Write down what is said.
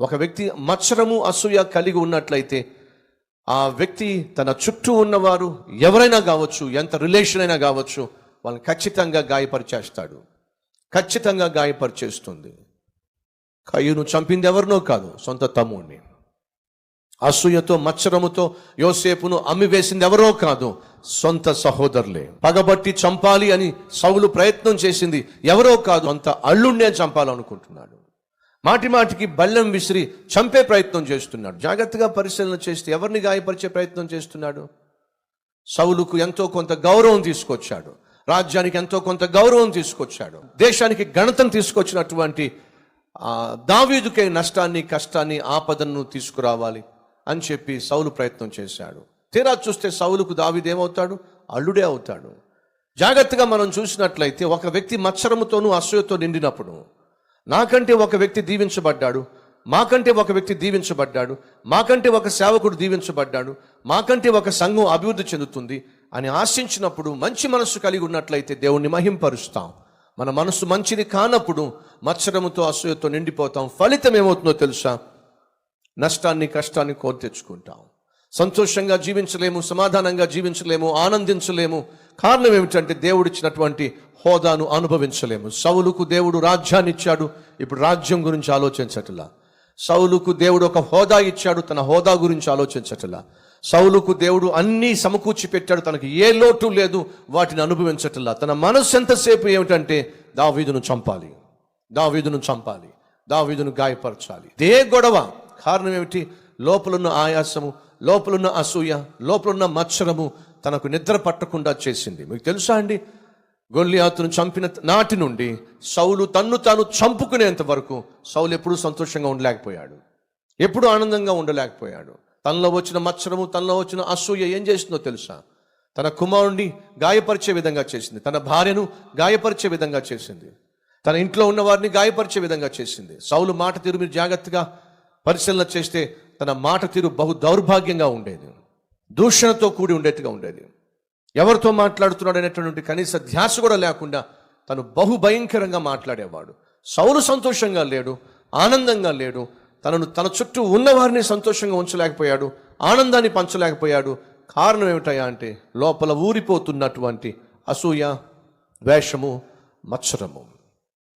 ఒక వ్యక్తి మత్సరము అసూయ కలిగి ఉన్నట్లయితే ఆ వ్యక్తి తన చుట్టూ ఉన్నవారు ఎవరైనా కావచ్చు ఎంత రిలేషన్ అయినా కావచ్చు వాళ్ళని ఖచ్చితంగా గాయపరిచేస్తాడు. ఖచ్చితంగా గాయపరిచేస్తుంది. కయ్యూను చంపింది ఎవరినో కాదు సొంత తమ్ముడిని. అసూయతో మచ్చరముతో యోసేపును అమ్మివేసింది ఎవరో కాదు సొంత సహోదరులే. పగబట్టి చంపాలి అని సౌలు ప్రయత్నం చేసింది ఎవరో కాదు అంత అల్లుండే చంపాలనుకుంటున్నాడు. మాటి మాటికి బల్లెం విసిరి చంపే ప్రయత్నం చేస్తున్నాడు. జాగ్రత్తగా పరిశీలన చేస్తే ఎవరిని గాయపరిచే ప్రయత్నం చేస్తున్నాడు? సౌలుకు ఎంతో కొంత గౌరవం తీసుకొచ్చాడు. రాజ్యానికి ఎంతో కొంత గౌరవం తీసుకొచ్చాడు. దేశానికి ఘనతను తీసుకొచ్చినటువంటి దావీదుకే నష్టాన్ని కష్టాన్ని ఆపదను తీసుకురావాలి అని చెప్పి సౌలు ప్రయత్నం చేశాడు. తీరా చూస్తే సౌలుకు దావీదేమవుతాడు అల్లుడే అవుతాడు. జాగ్రత్తగా మనం చూసినట్లయితే ఒక వ్యక్తి మత్సరముతోనూ అసూయతో నిండినప్పుడు నాకంటే ఒక వ్యక్తి దీవించబడ్డాడు మాకంటే ఒక వ్యక్తి దీవించబడ్డాడు మాకంటే ఒక సేవకుడు దీవించబడ్డాడు మాకంటే ఒక సంఘం అభివృద్ధి చెందుతుంది అని ఆశించినప్పుడు మంచి మనస్సు కలిగి ఉన్నట్లయితే దేవుణ్ణి మహింపరుస్తాం. మన మనస్సు మంచిది కానప్పుడు మత్సరముతో అసూయతో నిండిపోతాం. ఫలితం ఏమవుతుందో తెలుసా? నష్టాన్ని కష్టాన్ని కోరి తెచ్చుకుంటాం. సంతోషంగా జీవించలేము సమాధానంగా జీవించలేము ఆనందించలేము. కారణం ఏమిటంటే దేవుడిచ్చినటువంటి హోదాను అనుభవించలేము. సౌలుకు దేవుడు రాజ్యాన్ని ఇచ్చాడు. ఇప్పుడు రాజ్యం గురించి ఆలోచించటలా. సౌలుకు దేవుడు ఒక హోదా ఇచ్చాడు. తన హోదా గురించి ఆలోచించటలా. సౌలుకు దేవుడు అన్నీ సమకూర్చి పెట్టాడు. తనకి ఏ లోటు లేదు. వాటిని అనుభవించటలా. తన మనస్సు ఎంతసేపు ఏమిటంటే దావీదును చంపాలి. దావీదును చంపాలి. దావీదును గాయపరచాలి. ఇదే గొడవ. కారణం ఏమిటి? లోపలున్న ఆయాసము లోపలున్న అసూయ లోపలున్న మత్సరము తనకు నిద్ర పట్టకుండా చేసింది. మీకు తెలుసా అండి? గొల్లియాతును చంపిన నాటి నుండి సౌలు తన్ను తాను చంపుకునేంత వరకు సౌలు ఎప్పుడూ సంతోషంగా ఉండలేకపోయాడు. ఎప్పుడూ ఆనందంగా ఉండలేకపోయాడు. తనలో వచ్చిన మత్సరము తనలో వచ్చిన అసూయ ఏం చేసిందో తెలుసా? తన కుమారుణ్ణి గాయపరిచే విధంగా చేసింది. తన భార్యను గాయపరిచే విధంగా చేసింది. తన ఇంట్లో ఉన్న వారిని గాయపరిచే విధంగా చేసింది. సౌలు మాట తీరు మీరు జాగ్రత్తగా పరిశీలన చేస్తే తన మాట తీరు బహు దౌర్భాగ్యంగా ఉండేది. దూషణతో కూడి ఉండేట్టుగా ఉండేది. ఎవరితో మాట్లాడుతున్నాడు అనేటువంటి కనీస ధ్యాస కూడా లేకుండా తను బహు భయంకరంగా మాట్లాడేవాడు. సౌలు సంతోషంగా లేడు ఆనందంగా లేడు తనను తన చుట్టూ ఉన్నవారిని సంతోషంగా ఉంచలేకపోయాడు ఆనందాన్ని పంచలేకపోయాడు. కారణం ఏమిటయా అంటే లోపల ఊరిపోతున్నటువంటి అసూయ ద్వేషము మత్సరము.